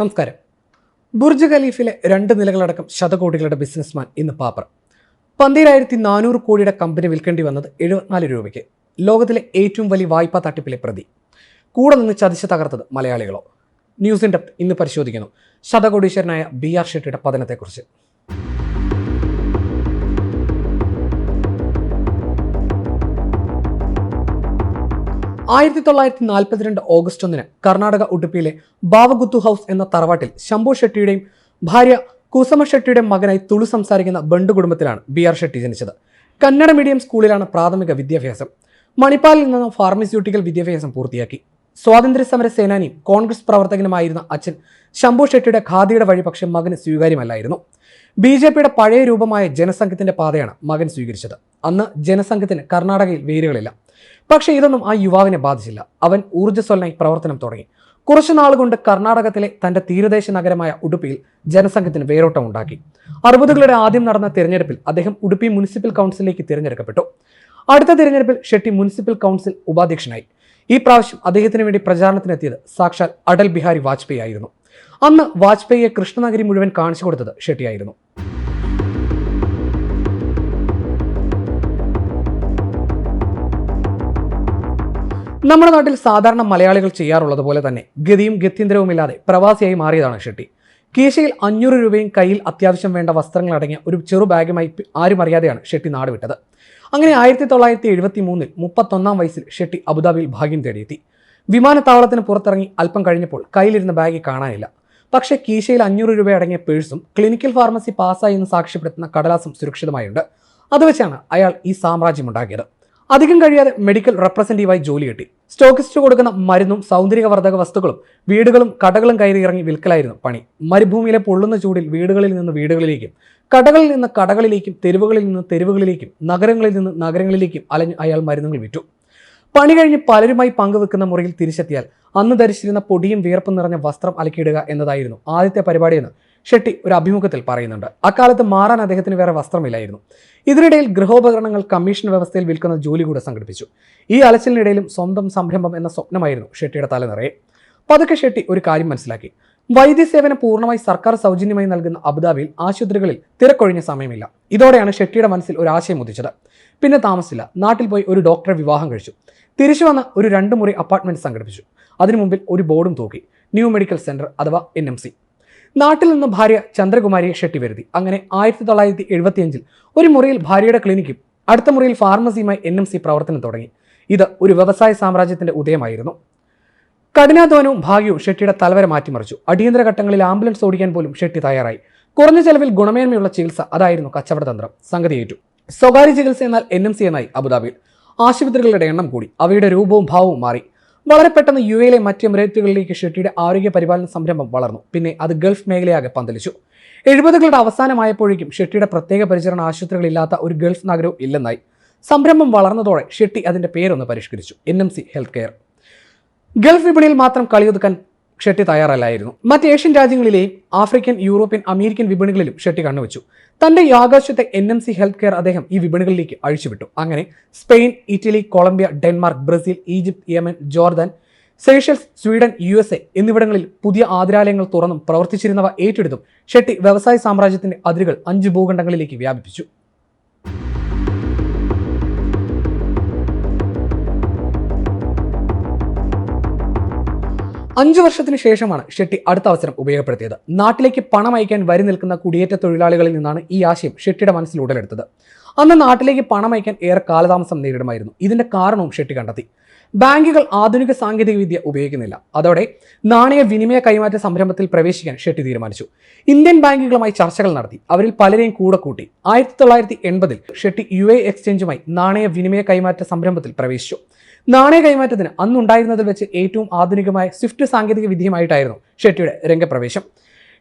നമസ്കാരം. ബുർജ് ഖലീഫിലെ രണ്ട് നിലകളടക്കം ശതകോടികളുടെ ബിസിനസ്മാൻ ഇന്ന് പാപ്പർ പന്തീരായിരത്തി നാനൂറ് കോടിയുടെ കമ്പനി വിൽക്കേണ്ടി വന്നത് എഴുപത്തിനാല് രൂപയ്ക്ക്. ലോകത്തിലെ ഏറ്റവും വലിയ വായ്പാ തട്ടിപ്പിലെ പ്രതി. കൂടെ നിന്ന് ചതിച്ച് തകർത്തത് മലയാളികളോ? ന്യൂസ് ഡെപ്ത് ഇന്ന് പരിശോധിക്കുന്നു. ശതകോടീശ്വരനായ ബി ആർ ഷെട്ടിയുടെ പതനത്തെക്കുറിച്ച്. ആയിരത്തി തൊള്ളായിരത്തി നാൽപ്പത്തിരണ്ട് ഓഗസ്റ്റ് ഒന്നിന് കർണാടക ഉടുപ്പിയിലെ ബാവഗുത്തു ഹൗസ് എന്ന തറവാട്ടിൽ ശംഭു ഷെട്ടിയുടെയും ഭാര്യ കുസമ ഷെട്ടിയുടെ മകനായി തുളു സംസാരിക്കുന്ന ബണ്ടു കുടുംബത്തിലാണ് ബി ആർ ഷെട്ടി ജനിച്ചത്. കന്നഡ മീഡിയം സ്കൂളിലാണ് പ്രാഥമിക വിദ്യാഭ്യാസം. മണിപ്പാലിൽ നിന്ന് ഫാർമസ്യൂട്ടിക്കൽ വിദ്യാഭ്യാസം പൂർത്തിയാക്കി. സ്വാതന്ത്ര്യ സമര സേനാനിയും കോൺഗ്രസ് പ്രവർത്തകനുമായിരുന്ന അച്ഛൻ ശംഭു ഷെട്ടിയുടെ ഖാദിയുടെ വഴി പക്ഷെ മകന് സ്വീകാര്യമല്ലായിരുന്നു. ബി ജെ പിയുടെ പഴയ രൂപമായ ജനസംഘത്തിന്റെ പാതയാണ് മകൻ സ്വീകരിച്ചത്. അന്ന് ജനസംഘത്തിന് കർണാടകയിൽ വേരുകളില്ല. പക്ഷേ ഇതൊന്നും ആ യുവാവിനെ ബാധിച്ചില്ല. അവൻ ഊർജസ്വലനായി പ്രവർത്തനം തുടങ്ങി. കുറച്ചു നാളുകൊണ്ട് കർണാടകത്തിലെ തന്റെ തീരദേശ നഗരമായ ഉടുപ്പിയിൽ ജനസംഘത്തിന് വേരോട്ടം ഉണ്ടാക്കി. അറുപതുകളുടെ ആദ്യം നടന്ന തിരഞ്ഞെടുപ്പിൽ അദ്ദേഹം ഉടുപ്പി മുനിസിപ്പൽ കൗൺസിലിലേക്ക് തിരഞ്ഞെടുക്കപ്പെട്ടു. അടുത്ത തിരഞ്ഞെടുപ്പിൽ ഷെട്ടി മുനിസിപ്പൽ കൗൺസിൽ ഉപാധ്യക്ഷനായി. ഈ പ്രാവശ്യം അദ്ദേഹത്തിന് വേണ്ടി പ്രചാരണത്തിനെത്തിയത് സാക്ഷാൽ അടൽ ബിഹാരി വാജ്പേയി ആയിരുന്നു. അന്ന് വാജ്പേയിയെ കൃഷ്ണനഗരി മുഴുവൻ കാണിച്ചു കൊടുത്തത് ഷെട്ടിയായിരുന്നു. നമ്മുടെ നാട്ടിൽ സാധാരണ മലയാളികൾ ചെയ്യാറുള്ളത് പോലെ തന്നെ ഗതിയും ഗത്യന്തരവുമില്ലാതെ പ്രവാസിയായി മാറിയതാണ് ഷെട്ടി. കീശയിൽ അഞ്ഞൂറ് രൂപയും കയ്യിൽ അത്യാവശ്യം വേണ്ട വസ്ത്രങ്ങൾ അടങ്ങിയ ഒരു ചെറു ബാഗുമായി ആരും അറിയാതെയാണ് ഷെട്ടി നാട് വിട്ടത്. അങ്ങനെ ആയിരത്തി തൊള്ളായിരത്തി എഴുപത്തി മൂന്നിൽ മുപ്പത്തൊന്നാം വയസ്സിൽ ഷെട്ടി അബുദാബിയിൽ ഭാഗ്യം തേടിയെത്തി. വിമാനത്താവളത്തിന് പുറത്തിറങ്ങി അല്പം കഴിഞ്ഞപ്പോൾ കയ്യിലിരുന്ന ബാഗ് കാണാനില്ല. പക്ഷേ കീശയിൽ അഞ്ഞൂറ് രൂപ അടങ്ങിയ പേഴ്സും ക്ലിനിക്കൽ ഫാർമസി പാസ്സായി എന്ന് സാക്ഷ്യപ്പെടുത്തുന്ന കടലാസും സുരക്ഷിതമായുണ്ട്. അത് വെച്ചാണ് അയാൾ ഈ സാമ്രാജ്യം ഉണ്ടാക്കിയത്. അധികം കഴിയാതെ മെഡിക്കൽ റെപ്രസെന്റീവായി ജോലി കിട്ടി. സ്റ്റോക്കിസ്റ്റ് കൊടുക്കുന്ന മരുന്നും സൗന്ദര്യവർദ്ധക വസ്തുക്കളും വീടുകളും കടകളും കയറി ഇറങ്ങി വിൽക്കലായിരുന്നു പണി. മരുഭൂമിയിലെ പൊള്ളുന്ന ചൂടിൽ വീടുകളിൽ നിന്ന് വീടുകളിലേക്കും കടകളിൽ നിന്ന് കടകളിലേക്കും തെരുവുകളിൽ നിന്ന് തെരുവുകളിലേക്കും നഗരങ്ങളിൽ നിന്ന് നഗരങ്ങളിലേക്കും അലഞ്ഞ് അയാൾ മരുന്നുകൾ വിറ്റു. പണി കഴിഞ്ഞ് പലരുമായി പങ്കുവെക്കുന്ന മുറിയിൽ തിരിച്ചെത്തിയാൽ അന്ന് ധരിച്ചിരുന്ന പൊടിയും വിയർപ്പും നിറഞ്ഞ വസ്ത്രം അലക്കിയിടുക എന്നതായിരുന്നു ആദ്യത്തെ പരിപാടിയെന്ന് ഷെട്ടി ഒരു അഭിമുഖത്തിൽ പറയുന്നുണ്ട്. അക്കാലത്ത് മാറാൻ അദ്ദേഹത്തിന് വേറെ വസ്ത്രമില്ലായിരുന്നു. ഇതിനിടയിൽ ഗൃഹോപകരണങ്ങൾ കമ്മീഷൻ വ്യവസ്ഥയിൽ വിൽക്കുന്ന ജോലി കൂടെ സംഘടിപ്പിച്ചു. ഈ അലച്ചിലിനിടയിലും സ്വന്തം സംരംഭം എന്ന സ്വപ്നമായിരുന്നു ഷെട്ടിയുടെ തല നിറയെ. പതുക്കെ ഷെട്ടി ഒരു കാര്യം മനസ്സിലാക്കി. വൈദ്യസേവനം പൂർണമായി സർക്കാർ സൗജന്യമായി നൽകുന്ന അബുദാബിയിൽ ആശുപത്രികളിൽ തിരക്കൊഴിഞ്ഞ സമയമില്ല. ഇതോടെയാണ് ഷെട്ടിയുടെ മനസ്സിൽ ഒരു ആശയം ഉദിച്ചത്. പിന്നെ താമസിച്ചില്ല. നാട്ടിൽ പോയി ഒരു ഡോക്ടറെ വിവാഹം കഴിച്ചു. തിരിച്ചു വന്ന ഒരു രണ്ട് മുറി അപ്പാർട്ട്മെന്റ് സംഘടിപ്പിച്ചു. അതിനു മുമ്പിൽ ഒരു ബോർഡും തൂക്കി. ന്യൂ മെഡിക്കൽ സെന്റർ അഥവാ എൻ നാട്ടിൽ നിന്ന് ഭാര്യ ചന്ദ്രകുമാരിയെ ഷെട്ടി വരുത്തി അങ്ങനെ ആയിരത്തി തൊള്ളായിരത്തി എഴുപത്തിയഞ്ചിൽ ഒരു മുറിയിൽ ഭാര്യയുടെ ക്ലിനിക്കും അടുത്ത മുറിയിൽ ഫാർമസിയുമായി എൻ എം സി പ്രവർത്തനം തുടങ്ങി. ഇത് ഒരു വ്യവസായ സാമ്രാജ്യത്തിന്റെ ഉദയമായിരുന്നു. കഠിനാധ്വാനവും ഭാഗ്യവും ഷെട്ടിയുടെ തലവരെ മാറ്റിമറിച്ചു. അടിയന്തര ഘട്ടങ്ങളിൽ ആംബുലൻസ് ഓടിക്കാൻ പോലും ഷെട്ടി തയ്യാറായി. കുറഞ്ഞ ചെലവിൽ ഗുണമേന്മയുള്ള ചികിത്സ അതായിരുന്നു കച്ചവട തന്ത്രം. സംഗതി ഏറ്റു സ്വകാര്യ ചികിത്സ എന്നാൽ എൻ എം സി എന്നായി അബുദാബിയിൽ. ആശുപത്രികളുടെ എണ്ണം കൂടി. അവയുടെ രൂപവും ഭാവവും മാറി. വളരെ പെട്ടെന്ന് യു എയിലെ മറ്റ് എമിറേറ്റുകളിലേക്ക് ഷെട്ടിയുടെ ആരോഗ്യ പരിപാലന സംരംഭം വളർന്നു. പിന്നെ അത് ഗൾഫ് മേഖലയാകെ പന്തലിച്ചു. എഴുപതുകളുടെ അവസാനമായപ്പോഴേക്കും ഷെട്ടിയുടെ പ്രത്യേക പരിചരണ ആശുപത്രികളില്ലാത്ത ഒരു ഗൾഫ് നഗരവും ഇല്ലെന്നായി. സംരംഭം വളർന്നതോടെ ഷെട്ടി അതിന്റെ പേരൊന്ന് പരിഷ്കരിച്ചു. N M C health care Gulf വിപണിയിൽ മാത്രം കളിയൊതുക്കാൻ ഷെട്ടി തയ്യാറല്ലായിരുന്നു. മറ്റ് ഏഷ്യൻ രാജ്യങ്ങളിലെയും ആഫ്രിക്കൻ യൂറോപ്യൻ അമേരിക്കൻ വിപണികളിലും ഷെട്ടി കണ്ണുവച്ചു. തന്റെ ഈ ആകാശത്തെ N M C health care അദ്ദേഹം ഈ വിപണികളിലേക്ക് അഴിച്ചുവിട്ടു. അങ്ങനെ Spain Italy Colombia Denmark Brazil Egypt Yemen Jordan Seychelles Sweden U S A എന്നിവിടങ്ങളിൽ പുതിയ ആതിരാലയങ്ങൾ തുറന്നും പ്രവർത്തിച്ചിരുന്നവ ഏറ്റെടുത്തും ഷെട്ടി വ്യവസായ സാമ്രാജ്യത്തിന്റെ അതിരുകൾ അഞ്ച് ഭൂഖണ്ഡങ്ങളിലേക്ക് വ്യാപിപ്പിച്ചു. അഞ്ചു വർഷത്തിന് ശേഷമാണ് ഷെട്ടി അടുത്ത അവസരം ഉപയോഗപ്പെടുത്തിയത്. നാട്ടിലേക്ക് പണം അയക്കാൻ വരി നിൽക്കുന്ന കുടിയേറ്റ തൊഴിലാളികളിൽ നിന്നാണ് ഈ ആശയം ഷെട്ടിയുടെ മനസ്സിൽ ഉടലെടുത്തത്. അന്ന് നാട്ടിലേക്ക് പണം അയക്കാൻ ഏറെ കാലതാമസം നേരിടുമായിരുന്നു. ഇതിന്റെ കാരണവും ഷെട്ടി കണ്ടെത്തി. ബാങ്കുകൾ ആധുനിക സാങ്കേതികവിദ്യ ഉപയോഗിക്കുന്നില്ല. അതോടെ നാണയ വിനിമയ കൈമാറ്റ സംരംഭത്തിൽ പ്രവേശിക്കാൻ ഷെട്ടി തീരുമാനിച്ചു. ഇന്ത്യൻ ബാങ്കുകളുമായി ചർച്ചകൾ നടത്തി. അവരിൽ പലരെയും കൂടെ കൂട്ടി. ആയിരത്തി തൊള്ളായിരത്തി എൺപതിൽ ഷെട്ടി യു എ എക്സ്ചേഞ്ചുമായി നാണയ വിനിമയ കൈമാറ്റ സംരംഭത്തിൽ പ്രവേശിച്ചു. നാണയ കൈമാറ്റത്തിന് അന്നുണ്ടായിരുന്നതിൽ വെച്ച് ഏറ്റവും ആധുനികമായ സ്വിഫ്റ്റ് സാങ്കേതിക വിദ്യയുമായിട്ടായിരുന്നു ഷെട്ടിയുടെ രംഗപ്രവേശം.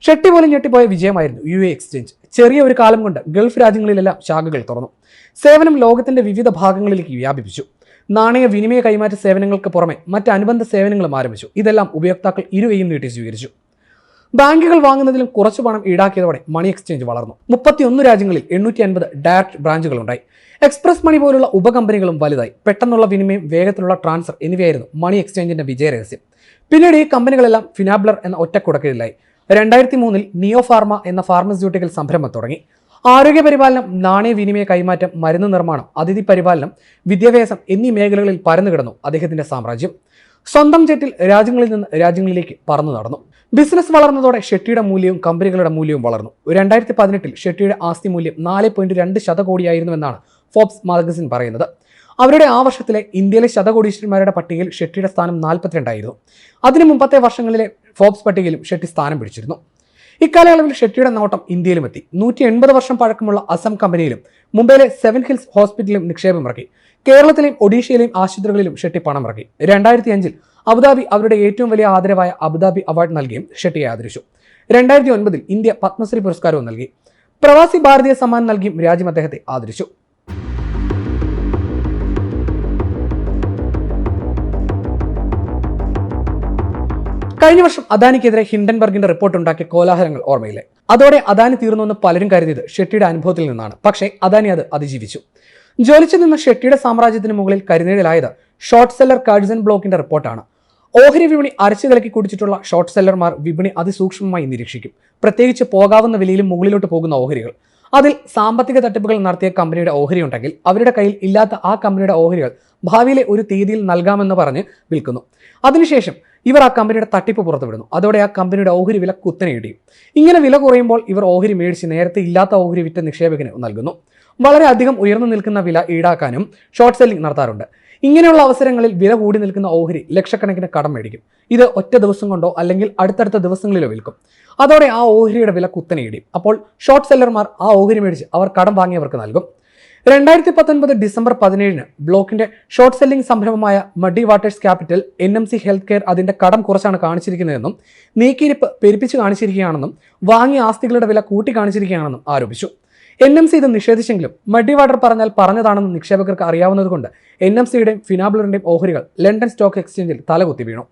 ഷെട്ടി പോലും ഞെട്ടിപ്പോയ വിജയമായിരുന്നു യു എ എക്സ്ചേഞ്ച്. ചെറിയ ഒരു കാലം കൊണ്ട് ഗൾഫ് രാജ്യങ്ങളിലെല്ലാം ശാഖകൾ തുറന്നു. സേവനം ലോകത്തിന്റെ വിവിധ ഭാഗങ്ങളിലേക്ക് വ്യാപിപ്പിച്ചു. നാണയ വിനിമയ കൈമാറ്റ സേവനങ്ങൾക്ക് പുറമെ മറ്റ് അനുബന്ധ സേവനങ്ങളും ആരംഭിച്ചു. ഇതെല്ലാം ഉപയോക്താക്കൾ ഇരുവയും നീട്ടി സ്വീകരിച്ചു. ബാങ്കുകൾ വാങ്ങുന്നതിലും കുറച്ച് പണം ഈടാക്കിയതോടെ മണി എക്സ്ചേഞ്ച് വളർന്നു. മുപ്പത്തിയൊന്ന് രാജ്യങ്ങളിൽ എണ്ണൂറ്റി അൻപത് ഡയറക്ട് ബ്രാഞ്ചുകളുണ്ടായി. എക്സ്പ്രസ് മണി പോലുള്ള ഉപകമ്പനികളും വലുതായി. പെട്ടെന്നുള്ള വിനിമയം വേഗത്തിലുള്ള ട്രാൻസ്ഫർ എന്നിവയായിരുന്നു മണി എക്സ്ചേഞ്ചിന്റെ വിജയരഹസ്യം. പിന്നീട് ഈ കമ്പനികളെല്ലാം ഫിനാബ്ലർ എന്ന ഒറ്റക്കുടക്കീഴിലായി രണ്ടായിരത്തി മൂന്നിൽ നിയോ ഫാർമ എന്ന ഫാർമസ്യൂട്ടിക്കൽ സംരംഭം തുടങ്ങി. ആരോഗ്യ പരിപാലനം നാണയവിനിമയ കൈമാറ്റം മരുന്ന് നിർമ്മാണം അതിഥി പരിപാലനം വിദ്യാഭ്യാസം എന്നീ മേഖലകളിൽ പരന്നു കിടന്നു അദ്ദേഹത്തിന്റെ സാമ്രാജ്യം. സ്വന്തം ജെറ്റിൽ രാജ്യങ്ങളിൽ നിന്ന് രാജ്യങ്ങളിലേക്ക് പറന്നു നടന്നു. ബിസിനസ് വളർന്നതോടെ ഷെട്ടിയുടെ മൂല്യവും കമ്പനികളുടെ മൂല്യവും വളർന്നു. രണ്ടായിരത്തി പതിനെട്ടിൽ ഷെട്ടിയുടെ ആസ്തി മൂല്യം നാല് പോയിന്റ് രണ്ട് ശതകോടിയായിരുന്നുവെന്നാണ് ഫോബ്സ് മാഗസിൻ പറയുന്നത്. അവരുടെ ആ വർഷത്തിലെ ഇന്ത്യയിലെ ശതകോടീശ്വരന്മാരുടെ പട്ടികയിൽ ഷെട്ടിയുടെ സ്ഥാനം നാൽപ്പത്തിരണ്ടായിരുന്നു. അതിനു മുമ്പത്തെ വർഷങ്ങളിലെ ഫോബ്സ് പട്ടികയിലും ഷെട്ടി സ്ഥാനം പിടിച്ചിരുന്നു. ഇക്കാലയളവിൽ ഷെട്ടിയുടെ നോട്ടം ഇന്ത്യയിലും എത്തി. നൂറ്റി എൺപത് വർഷം പഴക്കമുള്ള അസം കമ്പനിയിലും മുംബൈയിലെ സെവൻ ഹിൽസ് ഹോസ്പിറ്റലിലും നിക്ഷേപം ഇറക്കി കേരളത്തിലെയും ഒഡീഷയിലെയും ആശുപത്രികളിലും ഷെട്ടി പണം ഇറക്കി രണ്ടായിരത്തി അഞ്ചിൽ അബുദാബി അവരുടെ ഏറ്റവും വലിയ ആദരവായ അബുദാബി അവാർഡ് നൽകിയും ഷെട്ടിയെ ആദരിച്ചു. രണ്ടായിരത്തി ഒൻപതിൽ ഇന്ത്യ പത്മശ്രീ പുരസ്കാരവും നൽകി. പ്രവാസി ഭാരതീയ സമ്മാൻ നൽകിയും രാജ്യം അദ്ദേഹത്തെ ആദരിച്ചു. കഴിഞ്ഞ വർഷം അദാനിക്കെതിരെ ഹിൻഡൻബർഗിന്റെ റിപ്പോർട്ട് ഉണ്ടാക്കിയ കോലാഹലങ്ങൾ ഓർമ്മയില്ലേ? അതോടെ അദാനി തീർന്നുവെന്ന് പലരും കരുതിയത് ഷെട്ടിയുടെ അനുഭവത്തിൽ നിന്നാണ്. പക്ഷേ അദാനി അത് അതിജീവിച്ചു. ജ്വലിച്ചു നിന്ന ഷെട്ടിയുടെ സാമ്രാജ്യത്തിന് മുകളിൽ കരിനീഴലായത് ഷോർട്ട് സെല്ലർ കാഴ്സൺ ബ്ലോക്കിന്റെ റിപ്പോർട്ടാണ്. ഓഹരി വിപണി അരച്ചു കലക്കി കുടിച്ചിട്ടുള്ള ഷോർട്ട് സെല്ലർമാർ വിപണി അതിസൂക്ഷ്മമായി നിരീക്ഷിക്കും. പ്രത്യേകിച്ച് പോകാവുന്ന വിലയിലും മുകളിലോട്ട് പോകുന്ന ഓഹരികൾ. അതിൽ സാമ്പത്തിക തട്ടിപ്പുകൾ നടത്തിയ കമ്പനിയുടെ ഓഹരി ഉണ്ടെങ്കിൽ അവരുടെ കയ്യിൽ ഇല്ലാത്ത ആ കമ്പനിയുടെ ഓഹരികൾ ഭാവിയിലെ ഒരു തീയതിയിൽ നൽകാമെന്ന് പറഞ്ഞ് വിൽക്കുന്നു. അതിനുശേഷം ഇവർ ആ കമ്പനിയുടെ തട്ടിപ്പ് പുറത്തുവിടുന്നു. അതോടെ ആ കമ്പനിയുടെ ഓഹരി വില കുത്തനെ ഇടിയും. ഇങ്ങനെ വില കുറയുമ്പോൾ ഇവർ ഓഹരി മേടിച്ച് നേരത്തെ ഇല്ലാത്ത ഓഹരി വിറ്റ നിക്ഷേപകന് നൽകുന്നു. വളരെ അധികം ഉയർന്നു നിൽക്കുന്ന വില ഈടാക്കാനും ഷോർട്ട് സെല്ലിംഗ് നടത്താറുണ്ട്. ഇങ്ങനെയുള്ള അവസരങ്ങളിൽ വില കൂടി നിൽക്കുന്ന ഓഹരി ലക്ഷക്കണക്കിന് കടം മേടിക്കും. ഇത് ഒറ്റ ദിവസം കൊണ്ടോ അല്ലെങ്കിൽ അടുത്തടുത്ത ദിവസങ്ങളിലോ വിൽക്കും. അതോടെ ആ ഓഹരിയുടെ വില കുത്തനെ അപ്പോൾ ഷോർട്ട് സെല്ലർമാർ ആ ഓഹരി മേടിച്ച് അവർ കടം വാങ്ങിയവർക്ക് നൽകും. രണ്ടായിരത്തി പത്തൊൻപത് ഡിസംബർ പതിനേഴിന് ബ്ലോക്കിന്റെ ഷോർട്ട് സെല്ലിംഗ് സംരംഭമായ muddy waters capital N M C health care അതിന്റെ കടം കുറച്ചാണ് കാണിച്ചിരിക്കുന്നതെന്നും നീക്കിയിരിപ്പ് പെരുപ്പിച്ച് കാണിച്ചിരിക്കുകയാണെന്നും വാങ്ങിയ ആസ്തികളുടെ വില കൂട്ടി കാണിച്ചിരിക്കുകയാണെന്നും ആരോപിച്ചു. എൻ എം സി ഇത് നിഷേധിച്ചെങ്കിലും മഡി വാട്ടർ പറഞ്ഞാൽ പറഞ്ഞതാണെന്ന് നിക്ഷേപകർക്ക് അറിയാവുന്നതുകൊണ്ട് എൻ എം സിയുടെയും ഫിനാബിളറിന്റെയും ഓഹരികൾ ലണ്ടൻ സ്റ്റോക്ക് എക്സ്ചേഞ്ചിൽ തലകുത്തി വീണു.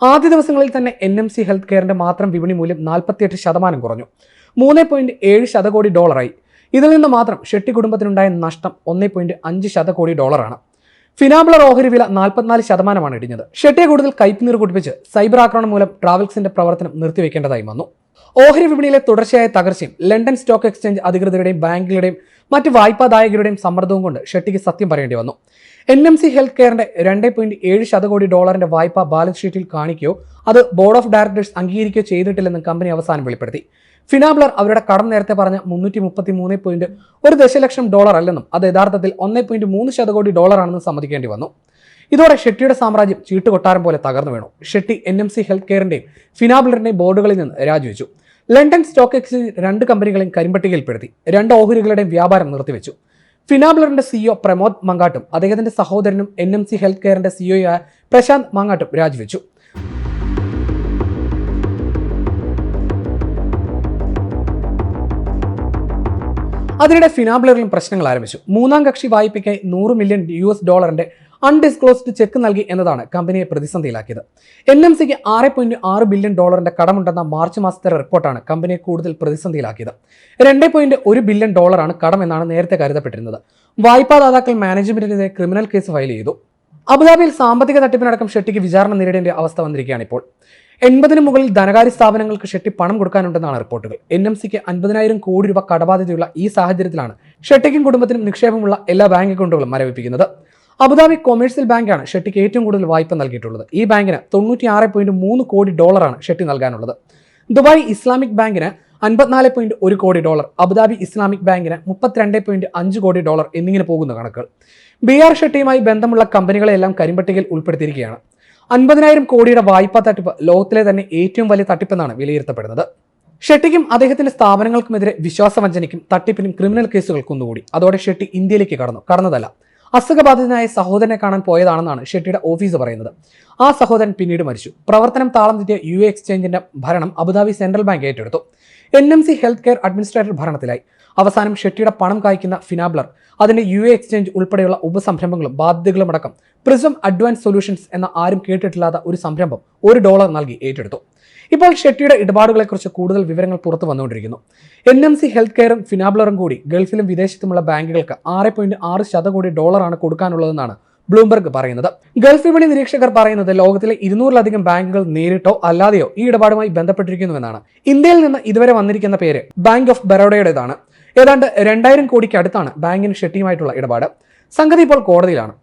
ആദ്യ ദിവസങ്ങളിൽ തന്നെ എൻ എം സി ഹെൽത്ത് കെയറിന്റെ മാത്രം വിപണി മൂല്യം നാൽപ്പത്തിയെട്ട് ശതമാനം കുറഞ്ഞു. മൂന്ന് പോയിന്റ് ഏഴ് ശതകോടി ഡോളറായി. ഇതിൽ നിന്ന് മാത്രം ഷെട്ടി കുടുംബത്തിനുണ്ടായ നഷ്ടം ഒന്നേ പോയിന്റ് അഞ്ച് ശതകോടി ഡോളറാണ്. ഫിനാബ്ലർ ഓഹരി വില നാൽപ്പത്തിനാല് ശതമാനമാണ് ഇടിഞ്ഞത്. ഷെട്ടിയെ കൂടുതൽ കൈപ്പുനീർ കുടിപ്പിച്ച് സൈബർ ആക്രമണം മൂലം ട്രാവൽസിന്റെ പ്രവർത്തനം നിർത്തിവെക്കേണ്ടതായി വന്നു. ഓഹരി വിപണിയിലെ തുടർച്ചയായ തകർച്ചയും ലണ്ടൻ സ്റ്റോക്ക് എക്സ്ചേഞ്ച് അധികൃതരുടെയും ബാങ്കുകളുടെയും മറ്റ് വായ്പാദായകരുടെയും സമ്മർദ്ദവും കൊണ്ട് ഷെട്ടിക്ക് സത്യം പറയേണ്ടി വന്നു. എൻ എം സി ഹെൽത്ത് കെയറിന്റെ രണ്ട് പോയിന്റ് ഏഴ് ശതകോടി ഡോളറിന്റെ വായ്പ ബാലൻസ് ഷീറ്റിൽ കാണിക്കുകയോ അത് ബോർഡ് ഓഫ് ഡയറക്ടേഴ്സ് അംഗീകരിക്കുകയോ ചെയ്തിട്ടില്ലെന്ന് കമ്പനി അവസാനം വെളിപ്പെടുത്തി. ഫിനാബ്ലർ അവരുടെ കടം നേരത്തെ പറഞ്ഞ മുന്നൂറ്റി മുപ്പത്തി മൂന്ന് പോയിന്റ് ഒരു ദശലക്ഷം ഡോളർ അല്ലെന്നും അത് യഥാർത്ഥത്തിൽ ഒന്നേ പോയിന്റ് മൂന്ന് ശതകോടി ഡോളറാണെന്ന് സമ്മതിക്കേണ്ടി വന്നു. ഇതോടെ ഷെട്ടിയുടെ സാമ്രാജ്യം ചീട്ടുകൊട്ടാരം പോലെ തകർന്നു വീണു. Shetty N M C health കെയറിന്റെയും ഫിനാബ്ലറിന്റെയും ബോർഡുകളിൽ നിന്ന് രാജിവെച്ചു. ലണ്ടൻ സ്റ്റോക്ക് എക്സ്ചേഞ്ച് രണ്ട് കമ്പനികളെയും കരിമ്പട്ടികയിൽപ്പെടുത്തി രണ്ട് ഓഹരികളുടെയും വ്യാപാരം നിർത്തിവെച്ചു. ഫിനാബ്ലറിന്റെ സിഇഒ പ്രമോദ് മങ്കാട്ടും അദ്ദേഹത്തിന്റെ സഹോദരനും എൻ എം സി ഹെൽത്ത് കെയറിന്റെ സിഇഒയായ പ്രശാന്ത് മങ്ങാട്ടും രാജിവെച്ചു. അതിനിടെ ഫിനാബ്ലറിലും പ്രശ്നങ്ങൾ ആരംഭിച്ചു. മൂന്നാം കക്ഷി വായ്പയ്ക്കായി നൂറ് മില്യൺ യു എസ് ഡോളറിന്റെ അൺഡിസ്ക്ലോസ്ഡ് ചെക്ക് നൽകി എന്നതാണ് കമ്പനിയെ പ്രതിസന്ധിയിലാക്കിയത്. എൻ എം സിക്ക് ആറ് പോയിന്റ് ആറ് ബില്യൺ ഡോളറിന്റെ കടമുണ്ടെന്ന മാർച്ച് മാസത്തെ റിപ്പോർട്ടാണ് കമ്പനിയെ കൂടുതൽ പ്രതിസന്ധിയിലാക്കിയത്. രണ്ട് പോയിന്റ് ഒരു ബില്യൺ ഡോളറാണ് കടം എന്നാണ് നേരത്തെ കരുതപ്പെട്ടിരുന്നത്. വായ്പാദാതാക്കൾ മാനേജ്മെന്റിനെതിരെ ക്രിമിനൽ കേസ് ഫയൽ ചെയ്തു. അബുദാബിയിൽ സാമ്പത്തിക തട്ടിപ്പിനടക്കം ഷെട്ടിക്ക് വിചാരണ നേരിടേണ്ട അവസ്ഥ വന്നിരിക്കുകയാണ് ഇപ്പോൾ എൺപതിനു മുകളിൽ ധനകാര്യ സ്ഥാപനങ്ങൾക്ക് ഷെട്ടി പണം കൊടുക്കാനുണ്ടെന്നാണ് റിപ്പോർട്ടുകൾ. എൻ എം സിക്ക് അൻപതിനായിരം കോടി രൂപ കടബാധ്യതയുള്ള ഈ സാഹചര്യത്തിലാണ് ഷെട്ടിക്കും കുടുംബത്തിനും നിക്ഷേപമുള്ള എല്ലാ ബാങ്ക് അക്കൗണ്ടുകളും മരവിപ്പിക്കുന്നത്. അബുദാബി കൊമേഴ്സ്യൽ ബാങ്കാണ് ഷെട്ടിക്ക് ഏറ്റവും കൂടുതൽ വായ്പ നൽകിയിട്ടുള്ളത്. ഈ ബാങ്കിന് തൊണ്ണൂറ്റി ആറ് പോയിന്റ് മൂന്ന് കോടി ഡോളറാണ് ഷെട്ടി നൽകാനുള്ളത്. ദുബായ് ഇസ്ലാമിക് ബാങ്കിന് അൻപത്തിനാല് പോയിന്റ് ഒരു കോടി ഡോളർ അബുദാബി ഇസ്ലാമിക് ബാങ്കിന് മുപ്പത്തിരണ്ട് പോയിന്റ് അഞ്ച് കോടി ഡോളർ എന്നിങ്ങനെ പോകുന്ന കണക്കുകൾ ബി ആർ ഷെട്ടിയുമായി ബന്ധമുള്ള കമ്പനികളെല്ലാം കരിമ്പട്ടികയിൽ ഉൾപ്പെടുത്തിയിരിക്കുകയാണ്. അൻപതിനായിരം കോടിയുടെ വായ്പാ തട്ടിപ്പ് ലോകത്തിലെ തന്നെ ഏറ്റവും വലിയ തട്ടിപ്പെന്നാണ് വിലയിരുത്തപ്പെടുന്നത്. ഷെട്ടിക്കും അദ്ദേഹത്തിന്റെ സ്ഥാപനങ്ങൾക്കുമെതിരെ വിശ്വാസവഞ്ചനയ്ക്കും തട്ടിപ്പിനും ക്രിമിനൽ കേസുകൾ കുന്നുകൂടി അതോടെ ഷെട്ടി ഇന്ത്യയിലേക്ക് കടന്നു. കടന്നതല്ല. അസുഖബാധിതനായ സഹോദരനെ കാണാൻ പോയതാണെന്നാണ് ഷെട്ടിയുടെ ഓഫീസ് പറയുന്നത്. ആ സഹോദരൻ പിന്നീട് മരിച്ചു. പ്രവർത്തനം താളം തെറ്റിയ യു എക്സ്ചേഞ്ചിന്റെ ഭരണം അബുദാബി സെൻട്രൽ ബാങ്ക് ഏറ്റെടുത്തു. N M C health care administrator ഭരണത്തിലായി. അവസാനം ഷെട്ടിയുടെ പണം കായ്ക്കുന്ന ഫിനാബ്ലർ അതിന്റെ യു എ എക്സ്ചേഞ്ച് ഉൾപ്പെടെയുള്ള ഉപസംരംഭങ്ങളും ബാധ്യതകളും അടക്കം പ്രിസം അഡ്വാൻസ് സൊല്യൂഷൻസ് എന്ന ആരും കേട്ടിട്ടില്ലാത്ത ഒരു സംരംഭം ഒരു ഡോളർ നൽകി ഏറ്റെടുത്തു. ഇപ്പോൾ ഷെട്ടിയുടെ ഇടപാടുകളെക്കുറിച്ച് കൂടുതൽ വിവരങ്ങൾ പുറത്തു വന്നുകൊണ്ടിരിക്കുന്നു. എൻ എം സി ഹെൽത്ത് കെയറും ഫിനാബ്ലറും കൂടി ഗൾഫിലും വിദേശത്തുമുള്ള ബാങ്കുകൾക്ക് ആറ് പോയിന്റ് ആറ് ശതകോടി ഡോളറാണ് കൊടുക്കാനുള്ളതെന്നാണ് ബ്ലൂംബർഗ് പറയുന്നത്. ഗൾഫ് വിപണി നിരീക്ഷകർ പറയുന്നത് ലോകത്തിലെ ഇരുന്നൂറിലധികം ബാങ്കുകൾ നേരിട്ടോ അല്ലാതെയോ ഈ ഇടപാടുമായി ബന്ധപ്പെട്ടിരിക്കുന്നുവെന്നാണ്. ഇന്ത്യയിൽ നിന്ന് ഇതുവരെ വന്നിരിക്കുന്ന പേര് ബാങ്ക് ഓഫ് ബറോഡയുടേതാണ് ഏതാണ്ട് രണ്ടായിരം കോടിക്ക് അടുത്താണ് ബാങ്കിന് ഷെട്ടിയുമായിട്ടുള്ള ഇടപാട്. സംഗതി ഇപ്പോൾ കോടതിയിലാണ്.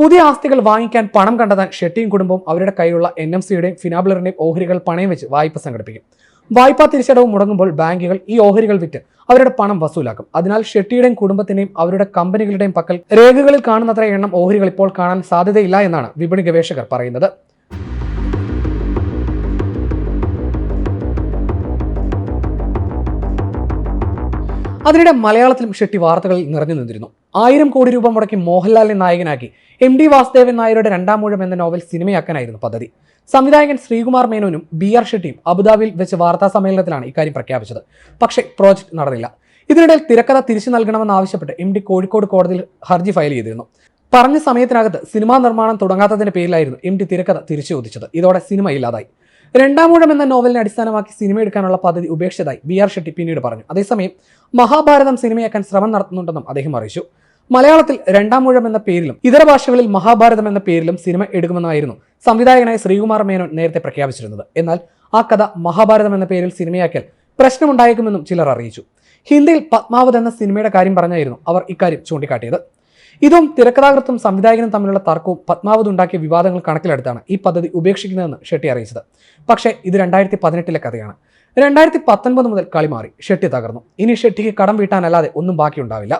പുതിയ ആസ്തികൾ വാങ്ങിക്കാൻ പണം കണ്ടെത്താൻ ഷെട്ടിയും കുടുംബവും അവരുടെ കയ്യിലുള്ള എൻ എം സിയുടെയും ഫിനാബ്ലറിന്റെയും ഓഹരികൾ പണയം വെച്ച് വായ്പ സംഘടിപ്പിക്കും. വായ്പാ തിരിച്ചടവ് മുടങ്ങുമ്പോൾ ബാങ്കുകൾ ഈ ഓഹരികൾ വിറ്റ് അവരുടെ പണം വസൂലാക്കും. അതിനാൽ ഷെട്ടിയുടെയും കുടുംബത്തിന്റെയും അവരുടെ കമ്പനികളുടെയും പക്കൽ രേഖകളിൽ കാണുന്നത്ര എണ്ണം ഓഹരികൾ ഇപ്പോൾ കാണാൻ സാധ്യതയില്ല എന്നാണ് വിപണി ഗവേഷകർ പറയുന്നത്. അതിനിടെ മലയാളത്തിലും ഷെട്ടി വാർത്തകളിൽ നിറഞ്ഞു നിന്നിരുന്നു. ആയിരം കോടി രൂപ മുടക്കി മോഹൻലാലിനെ നായകനാക്കി എം ഡി വാസുദേവൻ നായരുടെ രണ്ടാം മൂഴം എന്ന നോവൽ സിനിമയാക്കാനായിരുന്നു പദ്ധതി. സംവിധായകൻ ശ്രീകുമാർ മേനോനും ബി ആർ ഷെട്ടിയും അബുദാബിയിൽ വെച്ച് വാർത്താ സമ്മേളനത്തിലാണ് ഇക്കാര്യം പ്രഖ്യാപിച്ചത്. പക്ഷേ പ്രോജക്ട് നടന്നില്ല. ഇതിനിടയിൽ തിരക്കഥ തിരിച്ചു നൽകണമെന്നാവശ്യപ്പെട്ട് എം ഡി കോഴിക്കോട് കോടതിയിൽ ഹർജി ഫയൽ ചെയ്തിരുന്നു. പറഞ്ഞ സമയത്തിനകത്ത് സിനിമാ നിർമ്മാണം തുടങ്ങാത്തതിന്റെ പേരിലായിരുന്നു എം ഡി തിരക്കഥ തിരിച്ചു ചോദിച്ചത്. ഇതോടെ സിനിമ ഇല്ലാതായി. രണ്ടാമൂഴം എന്ന നോവലിനെ അടിസ്ഥാനമാക്കി സിനിമ എടുക്കാനുള്ള പദ്ധതി ഉപേക്ഷിച്ചതായി ബി ആർ ഷെട്ടി പിന്നീട് പറഞ്ഞു. അതേസമയം മഹാഭാരതം സിനിമയാക്കാൻ ശ്രമം നടത്തുന്നുണ്ടെന്നും അദ്ദേഹം അറിയിച്ചു. മലയാളത്തിൽ രണ്ടാമൂഴം എന്ന പേരിലും ഇതര ഭാഷകളിൽ മഹാഭാരതം എന്ന പേരിലും സിനിമ എടുക്കുമെന്നായിരുന്നു സംവിധായകനായ ശ്രീകുമാർ മേനോൻ നേരത്തെ പ്രഖ്യാപിച്ചിരുന്നത്. എന്നാൽ ആ കഥ മഹാഭാരതം എന്ന പേരിൽ സിനിമയാക്കിയാൽ പ്രശ്നമുണ്ടായേക്കുമെന്നും ചിലർ അറിയിച്ചു. ഹിന്ദിയിൽ പത്മാവത് എന്ന സിനിമയുടെ കാര്യം പറഞ്ഞായിരുന്നു അവർ ഇക്കാര്യം ചൂണ്ടിക്കാട്ടിയത്. ഇതും തിരക്കഥാകൃത്തും സംവിധായകനും തമ്മിലുള്ള തർക്കവും പത്മാവത് ഉണ്ടാക്കിയ വിവാദങ്ങൾ കണക്കിലെടുത്താണ് ഈ പദ്ധതി ഉപേക്ഷിക്കുന്നതെന്ന് ഷെട്ടി അറിയിച്ചത്. പക്ഷേ ഇത് രണ്ടായിരത്തി പതിനെട്ടിലെ കഥയാണ്. രണ്ടായിരത്തി പത്തൊൻപത് മുതൽ കളി മാറി. ഷെട്ടി തകർന്നു. ഇനി ഷെട്ടിക്ക് കടം വീട്ടാനല്ലാതെ ഒന്നും ബാക്കിയുണ്ടാവില്ല.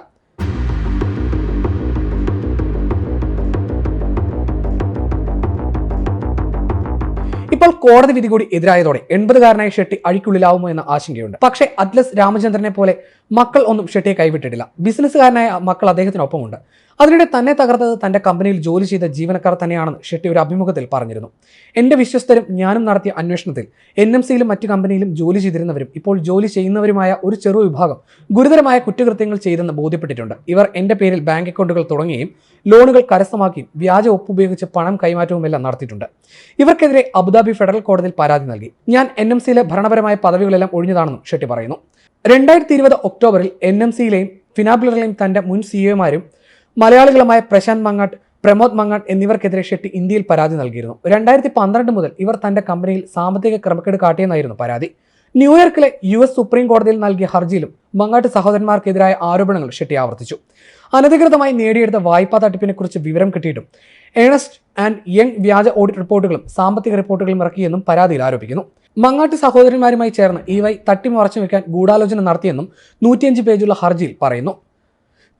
ഇപ്പോൾ കോടതി വിധി കൂടി എതിരായതോടെ എൺപതുകാരനായി ഷെട്ടി അഴിക്കുള്ളിലാവുമോ എന്ന ആശങ്കയുണ്ട്. പക്ഷേ അറ്റ്ലസ് രാമചന്ദ്രനെ പോലെ മക്കൾ ഒന്നും ഷെട്ടിയെ കൈവിട്ടിട്ടില്ല. ബിസിനസ്സുകാരനായ മക്കൾ അദ്ദേഹത്തിനൊപ്പമുണ്ട്. അതിനിടെ തന്നെ തകർത്തത് തന്റെ കമ്പനിയിൽ ജോലി ചെയ്ത ജീവനക്കാർ തന്നെയാണെന്ന് ഷെട്ടി ഒരു അഭിമുഖത്തിൽ പറഞ്ഞിരുന്നു. എന്റെ വിശ്വസ്തരും ഞാനും നടത്തിയ അന്വേഷണത്തിൽ എൻ എം സിയിലും മറ്റു കമ്പനിയിലും ജോലി ചെയ്തിരുന്നവരും ഇപ്പോൾ ജോലി ചെയ്യുന്നവരുമായ ഒരു ചെറു വിഭാഗം ഗുരുതരമായ കുറ്റകൃത്യങ്ങൾ ചെയ്തെന്ന് ബോധ്യപ്പെട്ടിട്ടുണ്ട്. ഇവർ എന്റെ പേരിൽ ബാങ്ക് അക്കൗണ്ടുകൾ തുടങ്ങുകയും ലോണുകൾ കരസ്ഥമാക്കിയും വ്യാജ ഒപ്പുപയോഗിച്ച് പണം കൈമാറ്റവും എല്ലാം നടത്തിയിട്ടുണ്ട്. ഇവർക്കെതിരെ അബുദാബി ഫെഡറൽ കോടതിയിൽ പരാതി നൽകി. ഞാൻ എൻ എം സിയിലെ ഭരണപരമായ പദവികളെല്ലാം ഒഴിഞ്ഞതാണെന്നും ഷെട്ടി പറയുന്നു. രണ്ടായിരത്തി ഇരുപത് ഒക്ടോബറിൽ എൻ എം സിയിലെയും ഫിനാബിലറിലെയും തന്റെ മുൻ സിഇഒമാരും മലയാളികളുമായ പ്രശാന്ത് മങ്ങാട്ട് പ്രമോദ് മങ്ങാട്ട് എന്നിവർക്കെതിരെ ഷെട്ടി ഇന്ത്യയിൽ പരാതി നൽകിയിരുന്നു. രണ്ടായിരത്തി പന്ത്രണ്ട് മുതൽ ഇവർ തന്റെ കമ്പനിയിൽ സാമ്പത്തിക ക്രമക്കേട് കാട്ടിയെന്നായിരുന്നു പരാതി. ന്യൂയോർക്കിലെ യു എസ് സുപ്രീം കോടതിയിൽ നൽകിയ ഹർജിയിലും മങ്ങാട്ട് സഹോദരന്മാർക്കെതിരായ ആരോപണങ്ങൾ ഷെട്ടി ആവർത്തിച്ചു. അനധികൃതമായി നേടിയെടുത്ത വായ്പാ തട്ടിപ്പിനെക്കുറിച്ച് വിവരം കിട്ടിയിട്ടും ഏണസ്റ്റ് ആൻഡ് യങ് വ്യാജ ഓഡിറ്റ് റിപ്പോർട്ടുകളും സാമ്പത്തിക റിപ്പോർട്ടുകളും ഇറക്കിയെന്നും പരാതിയിൽ ആരോപിക്കുന്നു. മങ്ങാട്ട് സഹോദരന്മാരുമായി ചേർന്ന് ഈ വൈ തട്ടിമറച്ചു വെക്കാൻ ഗൂഢാലോചന നടത്തിയെന്നും നൂറ്റിയഞ്ച് പേജുള്ള ഹർജിയിൽ പറയുന്നു.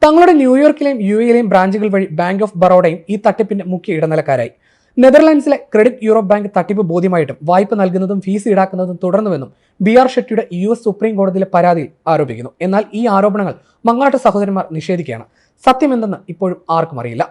തങ്ങളുടെ ന്യൂയോർക്കിലെയും യു എയിലെയും ബ്രാഞ്ചുകൾ വഴി ബാങ്ക് ഓഫ് ബറോഡയും ഈ തട്ടിപ്പിന്റെ മുഖ്യ ഇടനിലക്കാരായി. നെതർലാൻഡ്സിലെ ക്രെഡിറ്റ് യൂറോപ്പ് ബാങ്ക് തട്ടിപ്പ് ബോധ്യമായിട്ടും വായ്പ നൽകുന്നതും ഫീസ് ഈടാക്കുന്നതും തുടർന്നുവെന്നും B R ഷെട്ടിയുടെ U S supreme കോടതിയിലെ പരാതിയിൽ ആരോപിക്കുന്നു. എന്നാൽ ഈ ആരോപണങ്ങൾ മങ്ങാട്ട് സഹോദരന്മാർ നിഷേധിക്കുകയാണ്. സത്യമെന്തെന്ന് ഇപ്പോഴും ആർക്കും അറിയില്ല.